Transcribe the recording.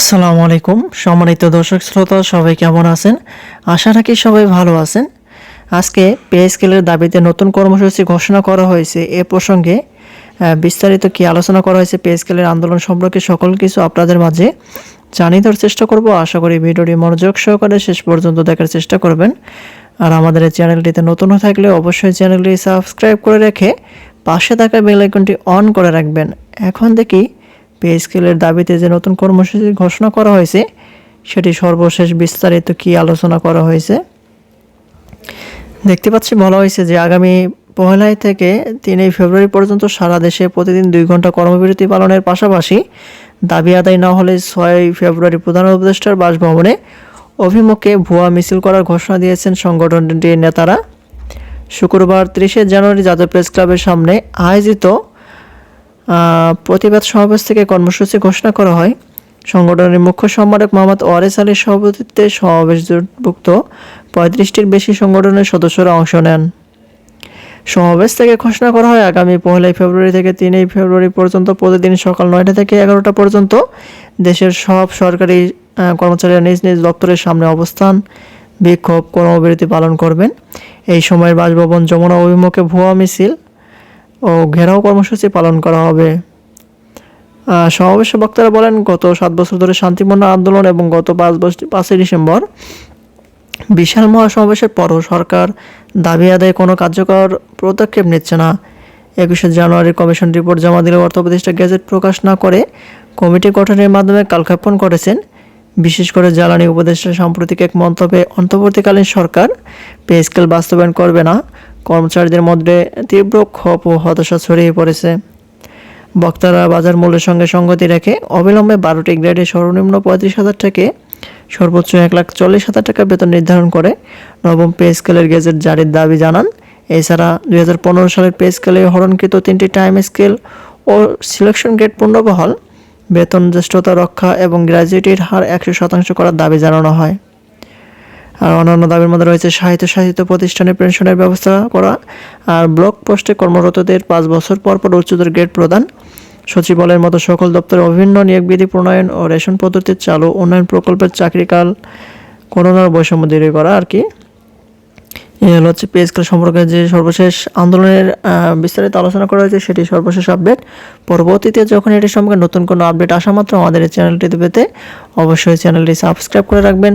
আসসালামু আলাইকুম। সম্মানিত দর্শক শ্রোতা, সবাই কেমন আছেন? আশা রাখি সবাই ভালো আছেন। আজকে পে স্কেলের দাবিতে নতুন কর্মসূচি ঘোষণা করা হয়েছে। এ প্রসঙ্গে বিস্তারিত কি আলোচনা করা হয়েছে পে স্কেলের আন্দোলন সম্পর্কে সকল কিছু আপনাদের মাঝে জানিয়ে দেওয়ার চেষ্টা করব। আশা করি ভিডিওটি মনোযোগ সহকারে শেষ পর্যন্ত দেখার চেষ্টা করবেন। আর আমাদের এই চ্যানেলটিতে নতুন থাকলে অবশ্যই চ্যানেলটি সাবস্ক্রাইব করে রেখে পাশে থাকা বেল আইকনটি অন করে রাখবেন। এখন দেখি পে স্কেলের দাবিতে যে নতুন কর্মসূচি ঘোষণা করা হয়েছে, সেটি সর্বশেষ বিস্তারিত কি আলোচনা করা হয়েছে? দেখতে পাচ্ছি বলা হয়েছে যে আগামী পহেলাই থেকে তিনই ফেব্রুয়ারি পর্যন্ত সারা দেশে প্রতিদিন দুই ঘণ্টা কর্মবিরতি পালনের পাশাপাশি দাবি আদায় না হলে ছয় ফেব্রুয়ারি প্রধান উপদেষ্টার বাসভবনে অভিমুখে ভুয়া মিছিল করার ঘোষণা দিয়েছেন সংগঠনটির নেতারা। শুক্রবার তিরিশে জানুয়ারি জাতীয় প্রেস ক্লাবের সামনে আয়োজিত প্রতিবাদ সমাবেশ থেকে কর্মসূচি ঘোষণা করা হয়। সংগঠনের মুখ্য সম্পাদক মোহাম্মদ ওয়ারেস আলীর সভাপতিত্বে সমাবেশভুক্ত পঁয়ত্রিশটির বেশি সংগঠনের সদস্যরা অংশ নেন। সমাবেশ থেকে ঘোষণা করা হয়, আগামী পহেলাই ফেব্রুয়ারি থেকে তিনই ফেব্রুয়ারি পর্যন্ত প্রতিদিন সকাল নয়টা থেকে এগারোটা পর্যন্ত দেশের সব সরকারি কর্মচারীরা নিজ নিজ দপ্তরের সামনে অবস্থান, বিক্ষোভ, কর্মবিরতি পালন করবেন। এই সময়ের বাসভবন, যমুনা অভিমুখে ভুয়া মিছিল ও ঘেরাও কর্মসূচি পালন করা হবে। সমাবেশে বক্তারা বলেন, গত সাত বছর ধরে শান্তিপূর্ণ আন্দোলন এবং গত পাঁচ বছর পাঁচই ডিসেম্বর বিশাল মহাসমাবেশের পরও সরকার দাবি আদায়ে কোনো কার্যকর পদক্ষেপ নিচ্ছে না। একুশে জানুয়ারি কমিশন রিপোর্ট জমা দিলে অর্থ প্রতিষ্ঠা গেজেট প্রকাশ না করে কমিটি গঠনের মাধ্যমে কালক্ষেপণ করেছেন। বিশেষ করে জ্বালানি উপদেষ্টা সাম্প্রতিক এক মন্তব্যে অন্তর্বর্তীকালীন সরকার পে স্কেল বাস্তবায়ন করবে না। কর্মচারীদের মধ্যে তীব্র ক্ষোভ ও হতাশা ছড়িয়ে পড়েছে। বক্তারা বাজার মূল্যের সঙ্গে সঙ্গতি রেখে অবিলম্বে বারোটি গ্রেডে সর্বনিম্ন পঁয়ত্রিশ হাজার থেকে সর্বোচ্চ এক লাখ চল্লিশ হাজার টাকা বেতন নির্ধারণ করে নবম পে স্কেলের গেজেট জারির দাবি জানান। এছাড়া দুই হাজার পনেরো সালের পে স্কেলে হরণকৃত তিনটি টাইম স্কেল ও সিলেকশন গ্রেড পুনর্বহাল বেতন, জ্যেষ্ঠতা রক্ষা এবং গ্র্যাজুয়েটির হার একশো শতাংশ করার দাবি জানানো হয়। আর অন্যান্য দাবির মধ্যে রয়েছে সাহিত্য সাহিত্য প্রতিষ্ঠানে পেনশনের ব্যবস্থা করা আর ব্লক পোস্টে কর্মরতদের পাঁচ বছর পর পর উচ্চতর গ্রেড প্রদান। সচিবালয়ের মতো সকল দপ্তরে অভিন্ন নিয়োগ বিধি প্রণয়ন ও রেশন পদ্ধতির চালু উন্নয়ন প্রকল্পের চাকরিকাল করোনার বৈষম্য দূরী করা আর কি। এই হলো হচ্ছে পে স্কেল সম্পর্কে যে সর্বশেষ আন্দোলনের বিস্তারিত আলোচনা করা হয়েছে সেটি সর্বশেষ আপডেট পরবর্তীতে যখন এটি সম্পর্কে নতুন কোনো আপডেট আসা মাত্র আমাদের এই চ্যানেলটিতে পেতে অবশ্যই চ্যানেলটি সাবস্ক্রাইব করে রাখবেন।